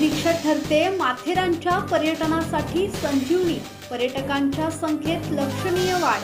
रिक्षा ठरते माथेरानच्या पर्यटनासाठी संजीवनी पर्यटकांच्या संख्येत लक्षणीय वाढ.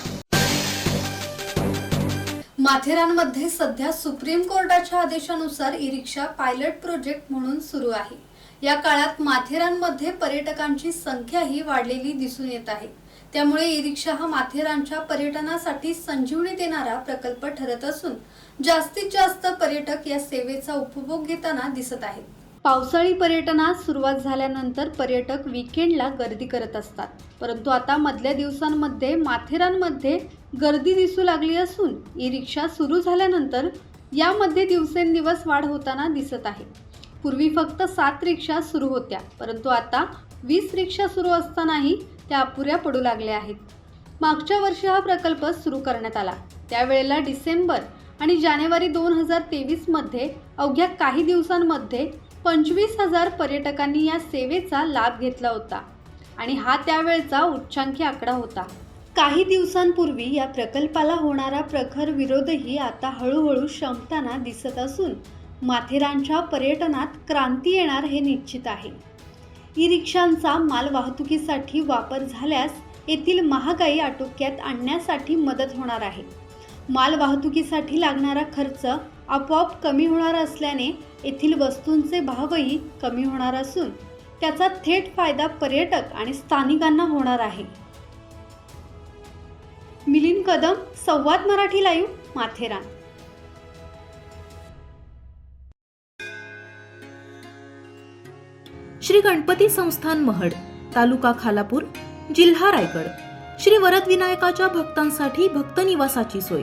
माथेरानमध्ये सध्या सुप्रीम कोर्टाच्या आदेशानुसार ई रिक्षा पायलट प्रोजेक्ट म्हणून सुरू आहे. या काळात माथेरानमध्ये पर्यटकांची संख्याही वाढलेली दिसून येत आहे. त्यामुळे ई रिक्षा हा माथेरानच्या पर्यटनासाठी संजीवनी देणारा प्रकल्प ठरत असून जास्तीत जास्त पर्यटक या सेवेचा उपभोग घेताना दिसत आहेत. पावसाळी पर्यटनास सुरुवात झाल्यानंतर पर्यटक विकेंडला गर्दी करत असतात. परंतु आता मधल्या दिवसांमध्ये माथेरानमध्ये गर्दी दिसू लागली असून ई रिक्षा सुरू झाल्यानंतर यामध्ये दिवसेंदिवस वाढ होताना दिसत आहे. पूर्वी फक्त सात रिक्षा सुरू होत्या परंतु आता वीस रिक्षा सुरू असतानाही त्या अपुऱ्या पडू लागल्या आहेत. मागच्या वर्षी हा प्रकल्प सुरू करण्यात आला. त्यावेळेला डिसेंबर आणि जानेवारी दोन हजार तेवीसमध्ये अवघ्या काही दिवसांमध्ये पंचवीस हजार पर्यटकांनी या सेवेचा लाभ घेतला होता आणि हा त्यावेळचा उच्चांकी आकडा होता. काही दिवसांपूर्वी या प्रकल्पाला होणारा प्रखर विरोधही आता हळूहळू शमताना दिसत असून माथेरानच्या पर्यटनात क्रांती येणार हे निश्चित आहे. ई रिक्षांचा माल वाहतुकीसाठी वापर झाल्यास येथील महागाई आटोक्यात आणण्यासाठी मदत होणार आहे. माल वाहतुकीसाठी लागणारा खर्च आपोआप कमी होणार असल्याने येथील वस्तूंचे भावही कमी होणार असून त्याचा थेट फायदा पर्यटक आणि स्थानिकांना होणार आहे. मिलिंद कदम संवाद मराठी लाईव्ह माथेरान. श्री गणपती संस्थान महड तालुका खालापूर जिल्हा रायगड. श्री वरदविनायकाच्या भक्तांसाठी भक्त निवासाची सोय.